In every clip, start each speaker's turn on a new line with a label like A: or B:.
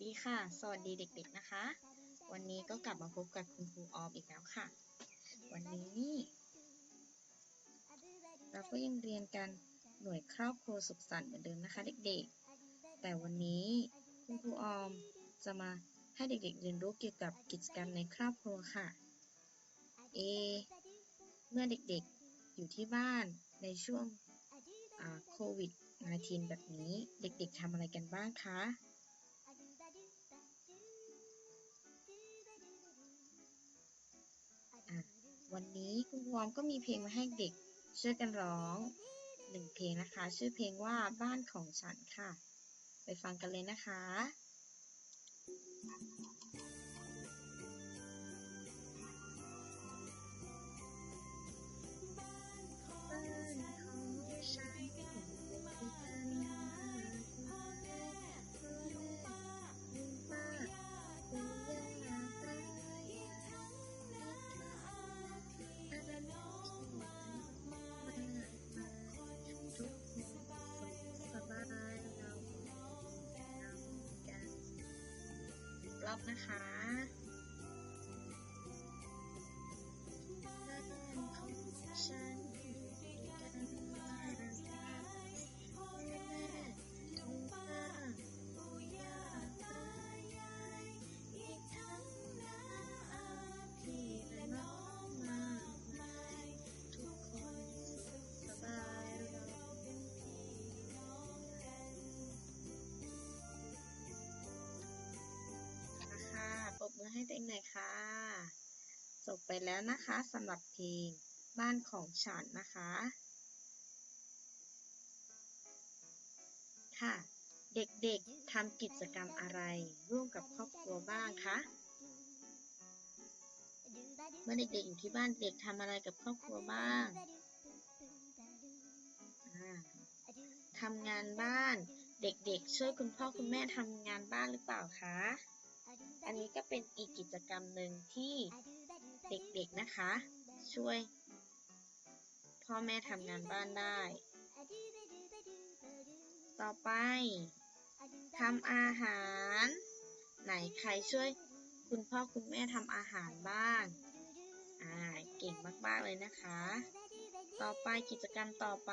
A: ดีค่ะ สวัสดีเด็กๆนะคะ วันนี้ก็กลับมาพบกับคุณครูออมอีกแล้วค่ะ วันนี้เราก็ยังเรียนกันหน่วยครอบครัวสุขสันต์เหมือนเดิมนะคะ เด็กๆ แต่วันนี้คุณครูออมจะมาให้เด็กๆ เรียนรู้เกี่ยวกับกิจกรรมในครอบครัวค่ะ เอ เมื่อเด็กๆ อยู่ที่บ้านในช่วงโควิด -19 แบบนี้ เด็กๆทำอะไรกันบ้างคะ วันนี้คุณวอมก็มีเพลงมาให้เด็กช่วยกันร้องหนึ่งเพลงนะคะ ชื่อเพลงว่าบ้านของฉันค่ะ ไปฟังกันเลยนะคะ อีกรอบนะคะ จบไปแล้วนะคะสำหรับเพลงบ้านของฉันนะคะ ค่ะ เด็กๆทำกิจกรรมอะไร ร่วมกับครอบครัวบ้างคะเมื่อเด็กๆอยู่ที่บ้านเด็กทำอะไรกับครอบครัวบ้างทำงานบ้าน เด็กๆ ช่วยคุณพ่อคุณแม่ทำงานบ้านหรือเปล่าคะ อันนี้ก็เป็นอีกกิจกรรมหนึ่งที่ เด็กๆนะคะ ช่วย พ่อแม่ทำงานบ้านได้ ต่อไปทำอาหาร ไหนใครช่วย คุณพ่อคุณแม่ทำอาหารบ้างอ่าเก่งมากๆเลยนะคะ ต่อไปกิจกรรมต่อไป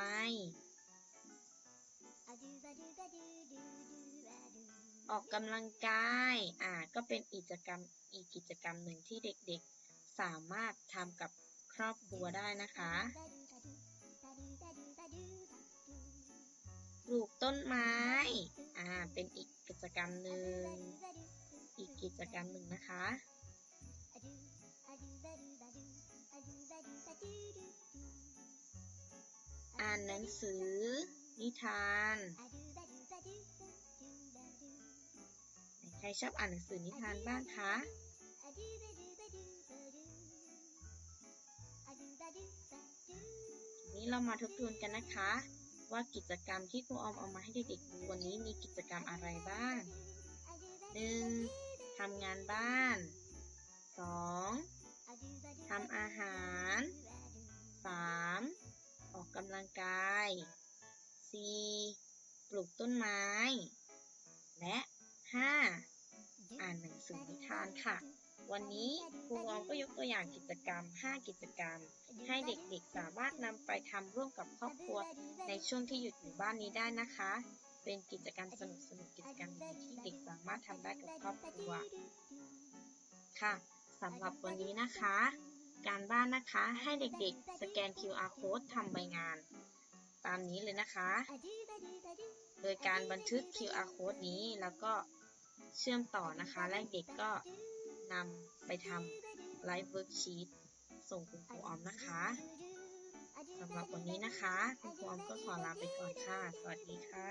A: ออกกำลังกาย อ่า ก็เป็นกิจกรรมอีกกิจกรรมหนึ่งที่เด็กๆ สามารถทำกับครอบครัวได้นะคะ ปลูกต้นไม้ อ่า เป็นอีกกิจกรรมหนึ่ง อีกกิจกรรมหนึ่งนะคะ อ่านหนังสือ นิทานไหนใครชอบอ่านหนังสือนิทานบ้างคะ นี้เรามาทบทวนกันนะคะ ว่ากิจกรรมที่ครูออมเอามาให้เด็กๆดูวันนี้มีกิจกรรมอะไรบ้าง 1. ทำงานบ้าน 2. ทำอาหาร 3. ออกกำลังกาย 4. ปลูกต้นไม้ และ 5. อ่านหนังสือนิทานค่ะ วันนี้ครูออมก็ยกตัวอย่างกิจกรรม 5 กิจกรรม ให้เด็กๆสามารถนำไปทำร่วมกับครอบครัว ในช่วงที่หยุดอยู่บ้านนี้ได้นะคะ เป็นกิจกรรมสนุกๆกิจกรรมที่เด็กสามารถทำได้กับครอบครัว ค่ะสำหรับวันนี้นะคะ การบ้านนะคะให้เด็กๆ สแกน QR code ทำใบงาน ตามนี้เลยนะคะ โดยการบันทึก QR code นี้แล้วก็เชื่อมต่อนะคะ และเด็กก็ นำไปทำไลฟ์เวิร์กชีตส่งคุณครูออมนะคะสำหรับวันนี้นะคะ คุณครูออมก็ขอลาไปก่อนค่ะ สวัสดีค่ะ